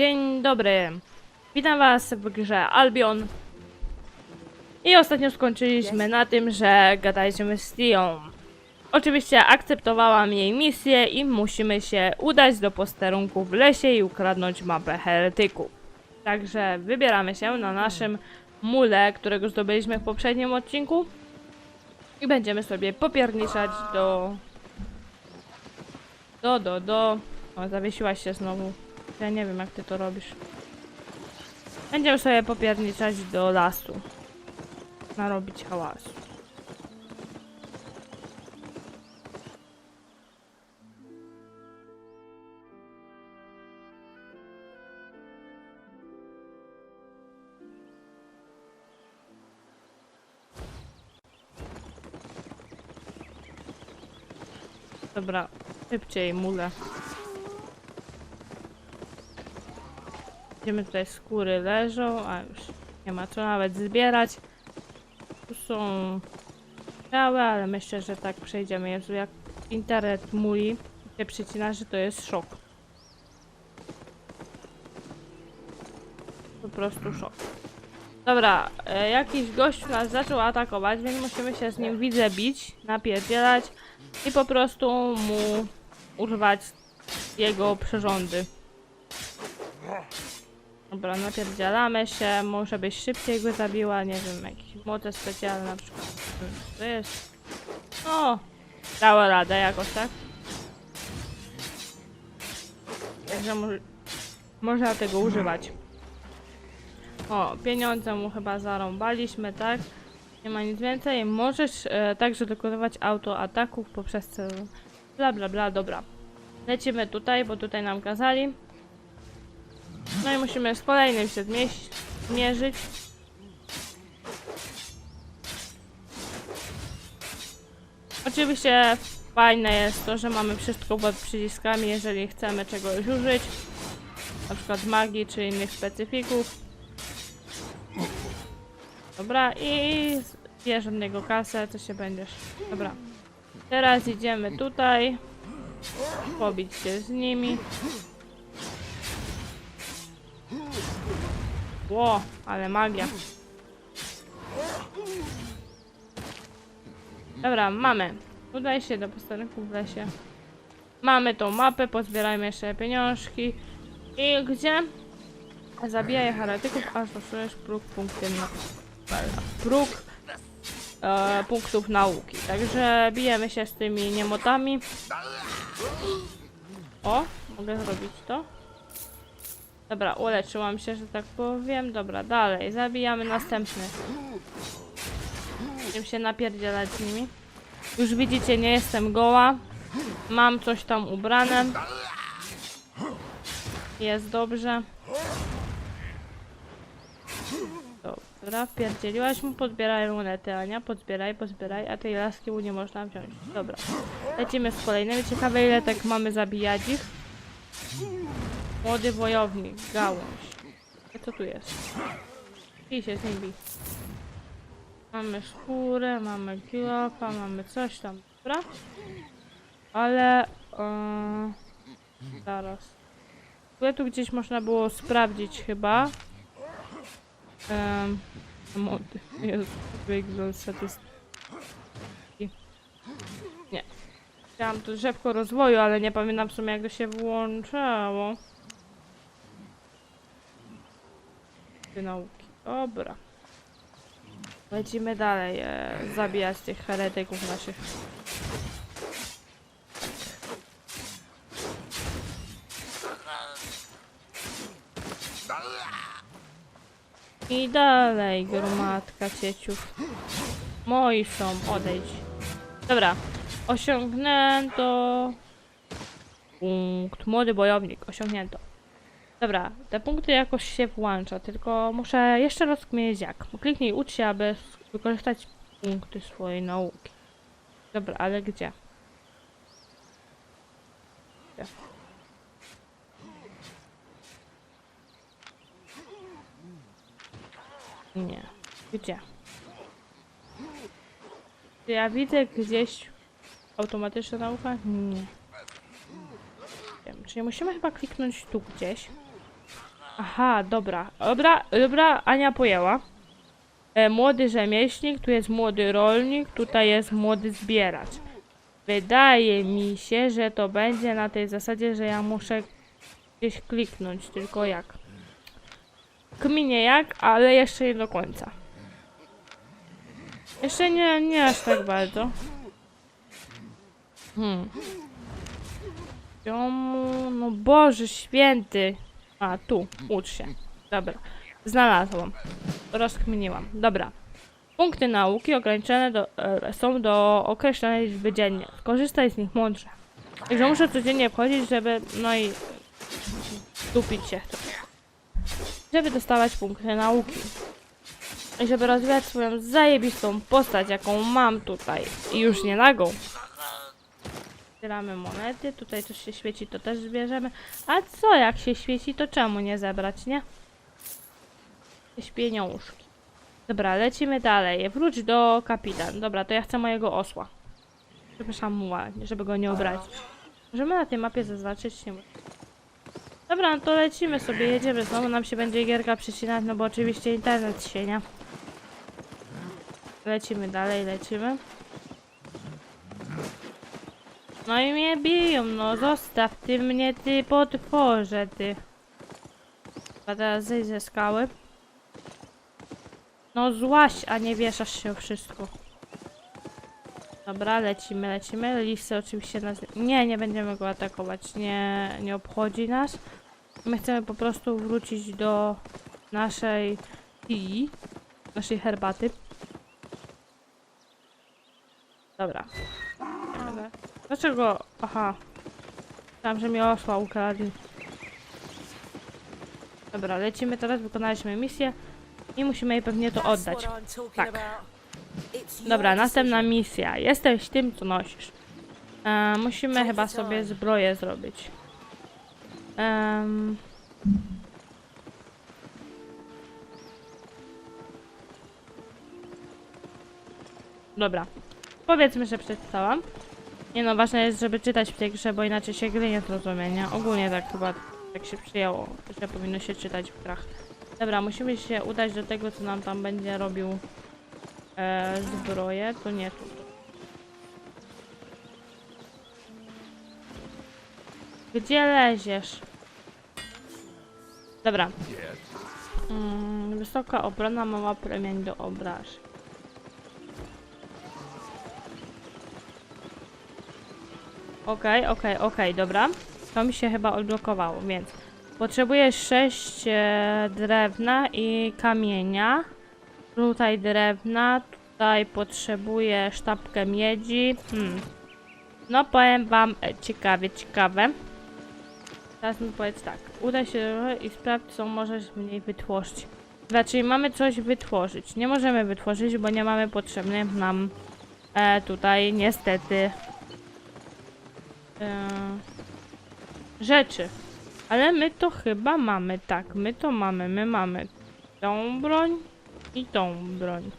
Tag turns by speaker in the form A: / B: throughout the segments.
A: Dzień dobry. Witam was w grze Albion. I ostatnio skończyliśmy na tym, że gadaliśmy z Tią. Oczywiście akceptowałam jej misję i musimy się udać do posterunku w lesie i ukradnąć mapę heretyków. Także wybieramy się na naszym mule, którego zdobyliśmy w poprzednim odcinku. I będziemy sobie popierniczać do... Do, do, do... O, zawiesiłaś się znowu. Ja nie wiem, jak ty to robisz. Będziemy sobie popierniczać do lasu. Narobić hałasu. Dobra, szybciej, mule. Widzimy tutaj skóry leżą, a już nie ma co nawet zbierać. Tu są białe, ale myślę, że tak przejdziemy. Jezu, jak internet muli, się przycina, że to jest szok. Po prostu szok. Dobra, e, jakiś gość nas zaczął atakować, więc musimy się z nim widzę bić, napierdzielać i po prostu mu urwać jego przyrządy. Dobra, napierdzielamy się, może byś szybciej go zabiła, nie wiem, jakieś moce specjalne na przykład. To jest... O! Dała radę jakoś, tak? Także mo można tego używać. O, pieniądze mu chyba zarąbaliśmy, tak? Nie ma nic więcej. Możesz e, także dokonywać autoataków poprzez. Bla bla bla, dobra. Lecimy tutaj, bo tutaj nam kazali. No i musimy z kolejnym się zmierzyć. Oczywiście fajne jest to, że mamy wszystko pod przyciskami, jeżeli chcemy czegoś użyć. Na przykład magii czy innych specyfików. Dobra, i bierz od niego kasę, to się będziesz. Dobra. Teraz idziemy tutaj. Pobić się z nimi. Ło, ale magia. Dobra, mamy. Udaj się do posterunku w lesie. Mamy tą mapę, pozbierajmy jeszcze pieniążki. I gdzie? Zabijaj heretyków, aż osiągniesz próg punktem na... próg e, punktów nauki. Także bijemy się z tymi niemotami. O, mogę zrobić to. Dobra, uleczyłam się, że tak powiem. Dobra, dalej. Zabijamy następny. Będziemy się napierdzielać z nimi. Już widzicie, nie jestem goła. Mam coś tam ubrane. Jest dobrze. Dobra, wpierdzieliłaś mu, podbieraj lunety, Ania, podbieraj, pozbieraj, a tej laski mu nie można wziąć. Dobra, lecimy z kolejnymi. Ciekawe ile tak mamy zabijać ich. Młody wojownik, gałąź. Co tu jest? I się z nim. Mamy skórę, mamy kilofa, mamy coś tam, dobra? Ale... Yy, zaraz. W tu gdzieś można było sprawdzić chyba. Um, mody. Jezu, wygląd statystyki. Nie. Chciałam tu drzewko rozwoju, ale nie pamiętam w sumie jak to się włączało. Ty nauki. Dobra. Lecimy dalej. E, zabijać tych heretyków naszych. I dalej, gromadka cieciów. Moi są, odejdź. Dobra, osiągnięto. Punkt. Młody bojownik, osiągnięto. Dobra, te punkty jakoś się włącza, tylko muszę jeszcze raz kminić jak. Kliknij ucz się, aby wykorzystać punkty swojej nauki. Dobra, ale gdzie? Gdzie? Nie. Gdzie? Czy ja widzę gdzieś automatyczna nauka? Nie. Wiem, czyli musimy chyba kliknąć tu gdzieś. Aha, dobra. Dobra, dobra, Ania pojęła. E, młody rzemieślnik, tu jest młody rolnik, tutaj jest młody zbieracz. Wydaje mi się, że to będzie na tej zasadzie, że ja muszę gdzieś kliknąć, tylko jak. Kminie jak, ale jeszcze nie do końca. Jeszcze nie, nie aż tak bardzo. Hmm. No Boże święty. A, tu, ucz się. Dobra, znalazłam. Rozkminiłam. Dobra. Punkty nauki ograniczone do, e, są do określonej liczby dziennie. Korzystaj z nich mądrze. Także muszę codziennie wchodzić, żeby, no i dupić się. Żeby dostawać punkty nauki. I żeby rozwijać swoją zajebistą postać, jaką mam tutaj. I już nie nagą. Zbieramy monety, tutaj coś się świeci, to też zbierzemy. A co jak się świeci, to czemu nie zebrać, nie? Jakieś pieniążki. Dobra, lecimy dalej. Wróć do kapitan. Dobra, to ja chcę mojego osła. Przepraszam mu ładnie, żeby go nie obrazić. Możemy na tej mapie zaznaczyć? Nie. Dobra, no to lecimy sobie, jedziemy. Znowu nam się będzie gierka przycinać, no bo oczywiście internet się, nie? Lecimy dalej, lecimy. No i mnie biją, no zostaw ty mnie, ty potworze, ty. A teraz zejdź ze skały. No złaś, a nie wieszasz się o wszystko. Dobra, lecimy, lecimy. Lisy oczywiście nas... Nie, nie będziemy go atakować. Nie, nie obchodzi nas. My chcemy po prostu wrócić do naszej tii, naszej herbaty. Dobra. Dlaczego? Aha. Tam, że mi osła ukradli. Dobra, lecimy teraz, wykonaliśmy misję i musimy jej pewnie to oddać. Tak. Dobra, następna misja. Jesteś tym, co nosisz. E, musimy chyba sobie zbroję zrobić. Em, Dobra. Powiedzmy, że przeczytałam. Nie no, ważne jest, żeby czytać w tej grze, bo inaczej się gry nie zrozumie, nie? Ogólnie tak chyba tak się przyjęło, że powinno się czytać w grach. Dobra, musimy się udać do tego, co nam tam będzie robił e, zbroję. To nie tu. Gdzie leziesz? Dobra. Mm, wysoka obrona, mała premień do obraż. Okej, okej, okej, dobra. To mi się chyba odblokowało, więc potrzebujesz 6 e, drewna i kamienia. Tutaj drewna, tutaj potrzebuję sztabkę miedzi. Hmm. No powiem wam e, ciekawie, ciekawe. Teraz mi powiedz tak. Udaj się i sprawdź, co możesz w niej wytworzyć. Znaczy, mamy coś wytworzyć. Nie możemy wytworzyć, bo nie mamy potrzebnych nam e, tutaj niestety e, rzeczy. Ale my to chyba mamy, tak, my to mamy, my mamy tą broń i tą broń.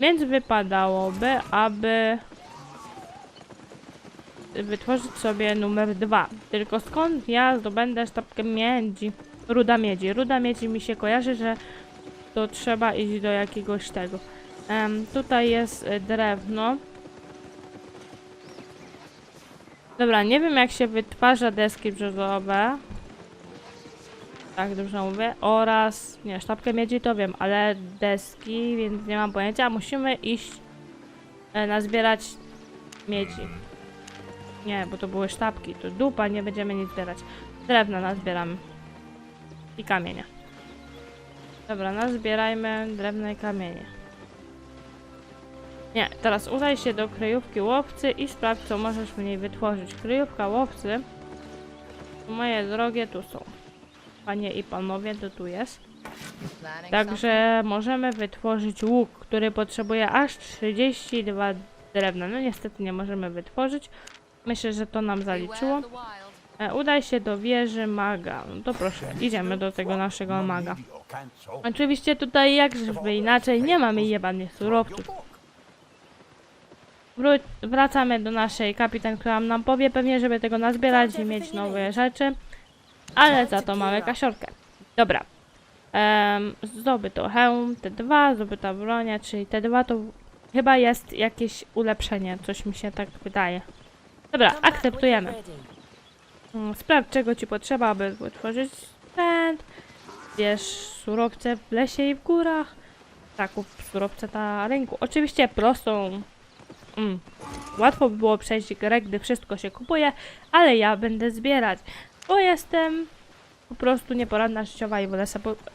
A: Więc wypadałoby, aby wytworzyć sobie numer dwa. Tylko skąd ja zdobędę sztabkę miedzi? Ruda miedzi. Ruda miedzi mi się kojarzy, że to trzeba iść do jakiegoś tego. Em, tutaj jest drewno. Dobra, nie wiem jak się wytwarza deski brzozowe. Tak, dobrze mówię. Oraz, nie, sztabkę miedzi to wiem, ale deski, więc nie mam pojęcia. Musimy iść e, nazbierać miedzi. Nie, bo to były sztabki. To dupa, nie będziemy nic zbierać. Drewna nazbieramy. I kamienia. Dobra, nazbierajmy drewne i kamienie. Nie, teraz udaj się do kryjówki łowcy i sprawdź, co możesz w niej wytworzyć. Kryjówka łowcy. Moje drogie, tu są. Panie i panowie, to tu jest. Także możemy wytworzyć łuk, który potrzebuje aż 32 drewna. No niestety nie możemy wytworzyć. Myślę, że to nam zaliczyło. E, udaj się do wieży maga. No to proszę, idziemy do tego naszego maga. Oczywiście tutaj jakżeby inaczej, nie mamy jebanych surowców. Wró- wracamy do naszej kapitan, która nam powie pewnie, żeby tego nazbierać i mieć nowe rzeczy. Ale za to mamy kasiorkę. Dobra. Um, zdobyto hełm, T2, zdobyta bronia, czyli T2 to chyba jest jakieś ulepszenie, coś mi się tak wydaje. Dobra, akceptujemy. Mm, Sprawdź czego ci potrzeba, aby wytworzyć sprzęt. Bierz surowce w lesie i w górach. Tak, kup surowce na rynku. Oczywiście prostą. Mm, łatwo by było przejść grę, gdy wszystko się kupuje, ale ja będę zbierać, bo jestem po prostu nieporadna życiowa i wolę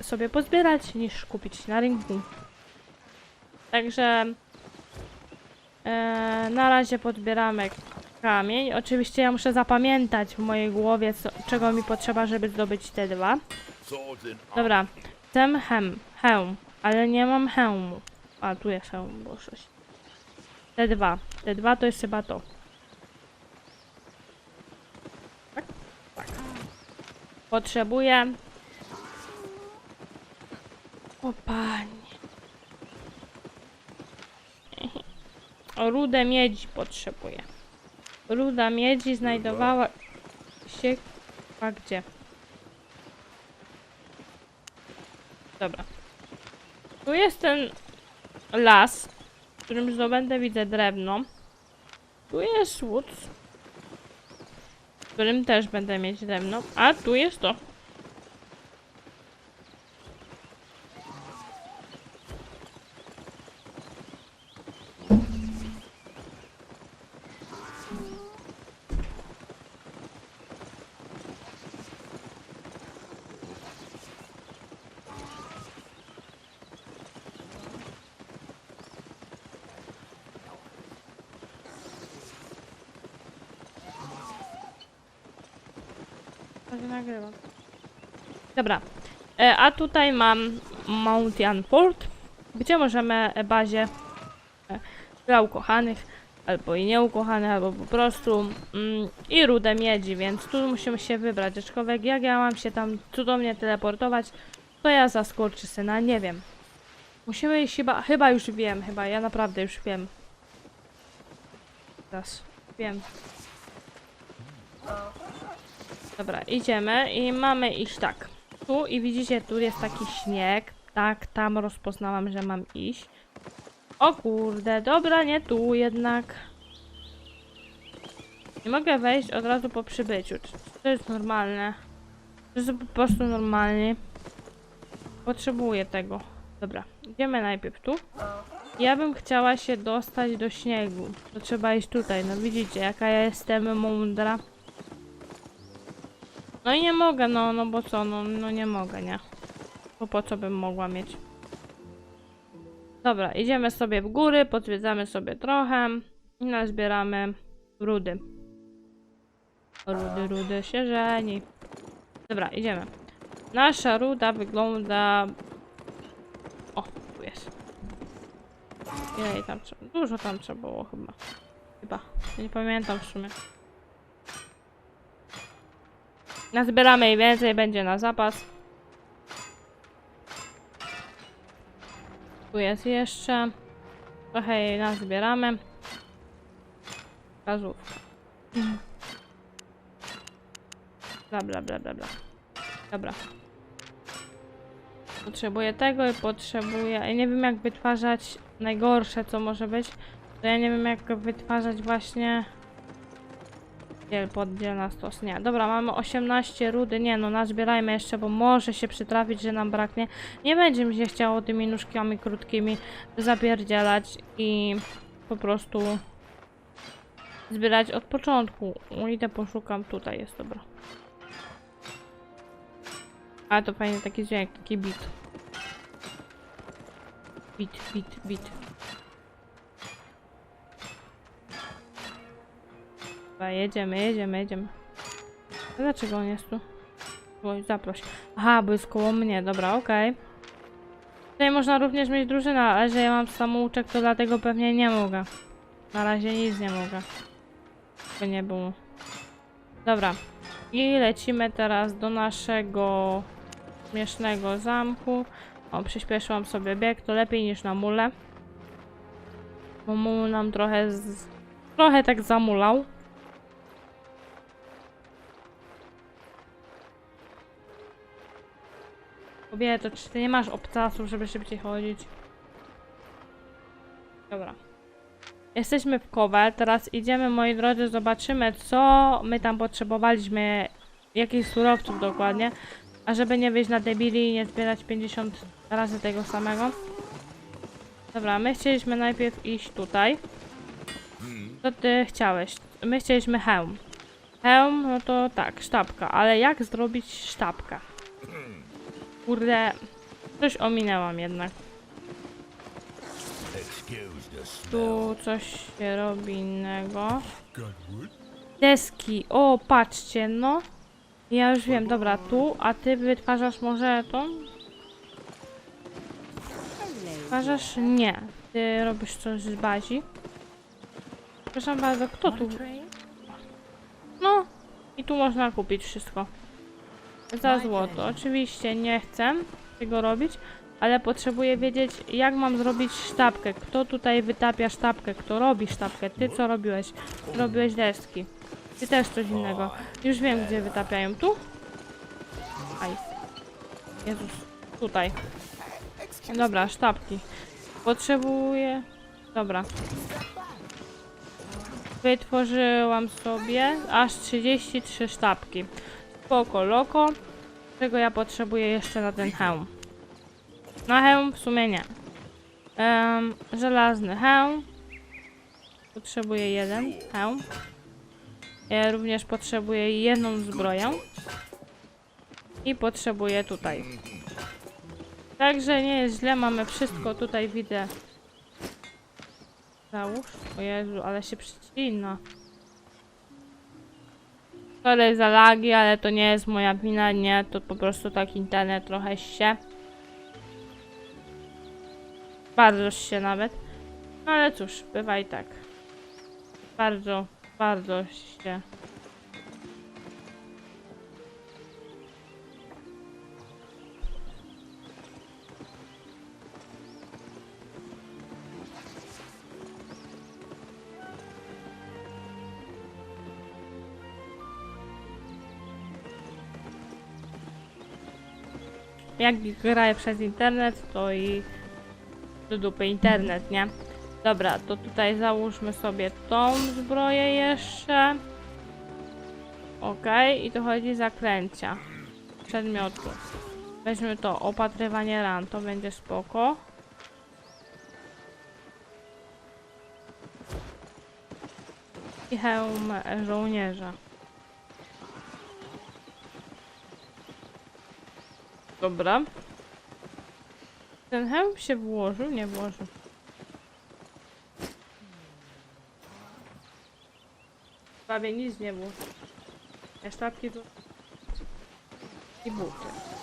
A: sobie, pozbierać niż kupić na rynku. Także e, na razie podbieramy kamień. Oczywiście ja muszę zapamiętać w mojej głowie, co, czego mi potrzeba, żeby zdobyć te dwa. Dobra, chcę hem, hełm, ale nie mam hełmu. A, tu jest hełm, bo coś. Te dwa. Te dwa to jest chyba to. Tak? Tak. Potrzebuję... O panie. O rudę miedzi potrzebuję. Ruda miedzi znajdowała się... A gdzie? Dobra. Tu jest ten las, którym zdobędę widzę drewno. Tu jest łódź, w którym też będę mieć drewno. A tu jest to. To. Dobra. E, a tutaj mam Mount Fort, gdzie możemy e, bazie e, dla ukochanych, albo i nieukochanych, albo po prostu mm, i rudę miedzi, więc tu musimy się wybrać. Aczkolwiek jak ja mam się tam cudownie teleportować, to ja za syna nie wiem. Musimy iść chyba, chyba już wiem, chyba ja naprawdę już wiem. Teraz wiem. Dobra, idziemy i mamy iść tak. Tu i widzicie, tu jest taki śnieg. Tak, tam rozpoznałam, że mam iść. O kurde, dobra, nie tu jednak. Nie mogę wejść od razu po przybyciu. Czy czy to jest normalne? To jest po prostu normalnie. Potrzebuję tego. Dobra, idziemy najpierw tu. Ja bym chciała się dostać do śniegu. To trzeba iść tutaj. No widzicie, jaka ja jestem mądra. No i nie mogę, no, no bo co, no, no nie mogę, nie. Bo po co bym mogła mieć? Dobra, idziemy sobie w góry, podwiedzamy sobie trochę i nazbieramy rudy. Rudy, rudy się żeni. Dobra, idziemy. Nasza ruda wygląda... O, tu jest. Ile jej tam trzeba? Dużo tam trzeba było chyba. Chyba. Nie pamiętam w sumie. Nazbieramy jej więcej, będzie na zapas. Tu jest jeszcze. Trochę jej nazbieramy. Gazówka. Bla bla bla bla bla. Dobra. Potrzebuję tego i potrzebuję... Ja nie wiem jak wytwarzać najgorsze co może być. To ja nie wiem jak wytwarzać właśnie... Dziel poddziel na stos. Nie, dobra, mamy 18 rudy. Nie no, nazbierajmy jeszcze, bo może się przytrafić, że nam braknie. Nie będzie mi się chciało tymi nóżkami krótkimi zapierdzielać i po prostu zbierać od początku. Idę poszukam, tutaj jest, dobra. Ale to fajnie taki dźwięk, taki bit. Bit, bit, bit. Dobra, jedziemy, jedziemy, jedziemy. Dlaczego on jest tu? Oj, zaproś. Aha, bo jest koło mnie, dobra, okej. Tutaj można również mieć drużynę, ale że ja mam samouczek, to dlatego pewnie nie mogę. Na razie nic nie mogę. By nie było. Dobra. I lecimy teraz do naszego śmiesznego zamku. O, przyspieszyłam sobie bieg, to lepiej niż na mule. Bo mul nam trochę z... trochę tak zamulał. Kobieto, czy ty nie masz obcasów, żeby szybciej chodzić? Dobra. Jesteśmy w Kowel, teraz idziemy, moi drodzy, zobaczymy, co my tam potrzebowaliśmy, jakich surowców dokładnie, a żeby nie wyjść na debili i nie zbierać 50 razy tego samego. Dobra, my chcieliśmy najpierw iść tutaj. Co ty chciałeś? My chcieliśmy hełm. Hełm, no to tak, sztabka, ale jak zrobić sztabkę? Kurde, coś ominęłam jednak. Tu coś się robi innego. Deski, o patrzcie, no. Ja już wiem, dobra, tu, a ty wytwarzasz może tą? Wytwarzasz? Nie. Ty robisz coś z bazi. Przepraszam bardzo, kto tu? No, i tu można kupić wszystko. Za złoto. Oczywiście nie chcę tego robić, ale potrzebuję wiedzieć, jak mam zrobić sztabkę. Kto tutaj wytapia sztabkę? Kto robi sztabkę? Ty co robiłeś? Robiłeś deski. Ty też coś innego. Już wiem, gdzie wytapiają. Tu? Aj. Jezus. Tutaj. Dobra, sztabki. Potrzebuję... Dobra. Wytworzyłam sobie aż 33 sztabki. Spoko, loko. Czego ja potrzebuję jeszcze na ten hełm? Na hełm w sumie nie. Em, żelazny hełm. Potrzebuję jeden hełm. Ja również potrzebuję jedną zbroję. I potrzebuję tutaj. Także nie jest źle, mamy wszystko tutaj widzę. Załóż. O Jezu, ale się przycina. Sorry za lagi, ale to nie jest moja wina, nie, to po prostu tak internet trochę się. Bardzo się nawet. No ale cóż, bywa i tak. Bardzo, bardzo się. Jak graję przez internet, to i do dupy internet, nie? Dobra, to tutaj załóżmy sobie tą zbroję jeszcze. Okej, i to chodzi zaklęcia. Przedmiotu. Weźmy to, opatrywanie ran, to będzie spoko. I hełm żołnierza. Dobra. Ten hełm się włożył? Nie włożył. Prawie nic nie było. Te sztabki tu... I buty.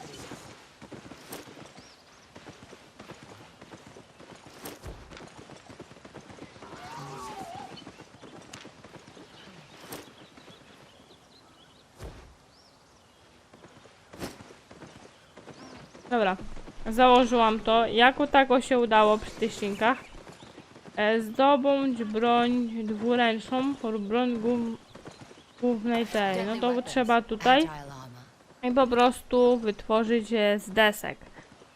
A: Dobra, założyłam to. Jako tako się udało przy tych linkach. E, zdobądź broń dwuręczną lub broń głów- głównej tej. No to trzeba tutaj i po prostu wytworzyć je z desek.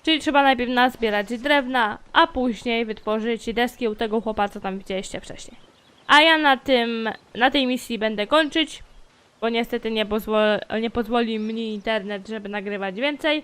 A: Czyli trzeba najpierw nazbierać drewna, a później wytworzyć deski u tego chłopa, co tam widzieliście wcześniej. A ja na tym, na tej misji będę kończyć, bo niestety nie, pozwol, nie pozwoli mi internet, żeby nagrywać więcej.